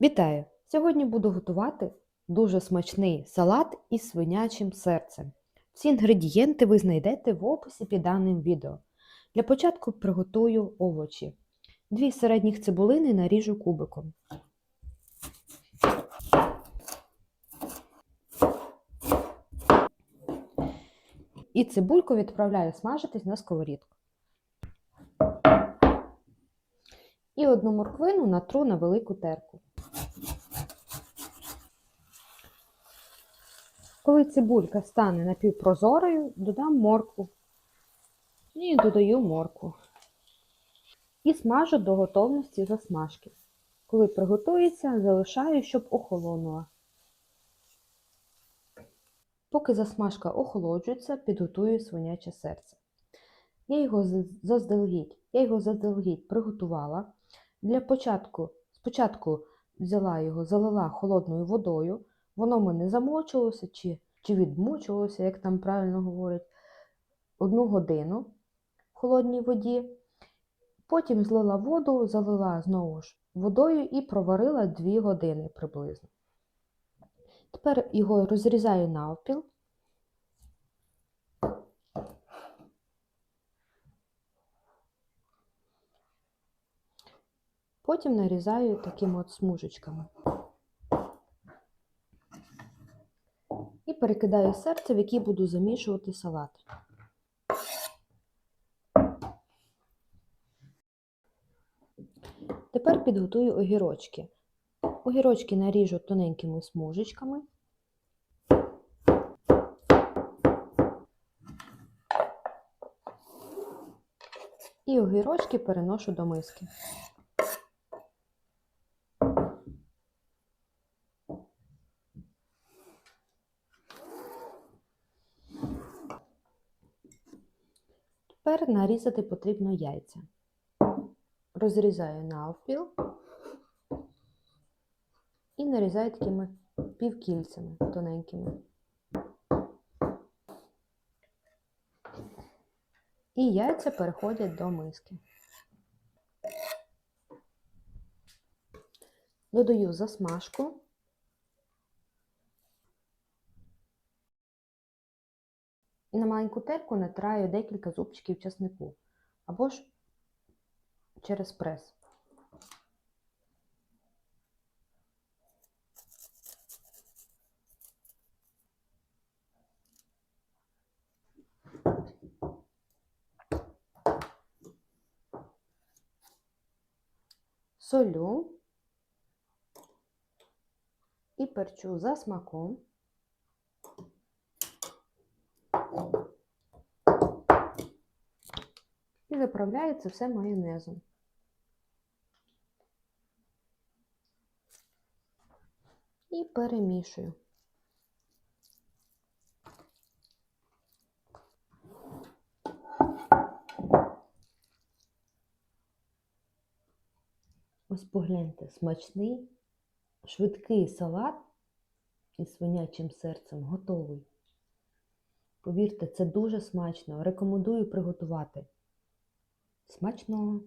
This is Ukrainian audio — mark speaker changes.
Speaker 1: Вітаю! Сьогодні буду готувати дуже смачний салат із свинячим серцем. Всі інгредієнти ви знайдете в описі під даним відео. Для початку приготую овочі. Дві середніх цибулини наріжу кубиком. І цибульку відправляю смажитись на сковорідку. І одну морквину натру на велику терку. Коли цибулька стане напівпрозорою, додам моркву і додаю моркву. І смажу до готовності засмажки. Коли приготується, залишаю, щоб охолонула. Поки засмажка охолоджується, підготую свиняче серце. Я його заздалегідь, я його заздалегідь приготувала. Для початку, спочатку взяла його, залила холодною водою, воно в мене замочилося чи, чи відмочилося, як там правильно говорять, одну годину в холодній воді. Потім злила воду, залила знову ж водою і проварила 2 години приблизно. Тепер його розрізаю навпіл. Потім нарізаю такими от смужечками. І перекидаю серце, в який буду замішувати салат. Тепер підготую огірочки. Огірочки наріжу тоненькими смужечками. І огірочки переношу до миски. Тепер нарізати потрібно яйця. Розрізаю навпіл і нарізаю такими півкільцями тоненькими. І яйця переходять до миски. Додаю засмажку. І на маленьку терку натираю декілька зубчиків чеснику або ж через прес. Солю і перчу за смаком. Це все майонезом. І перемішую. Ось погляньте, смачний, швидкий салат із свинячим серцем готовий. Повірте, це дуже смачно. Рекомендую приготувати. Смачного!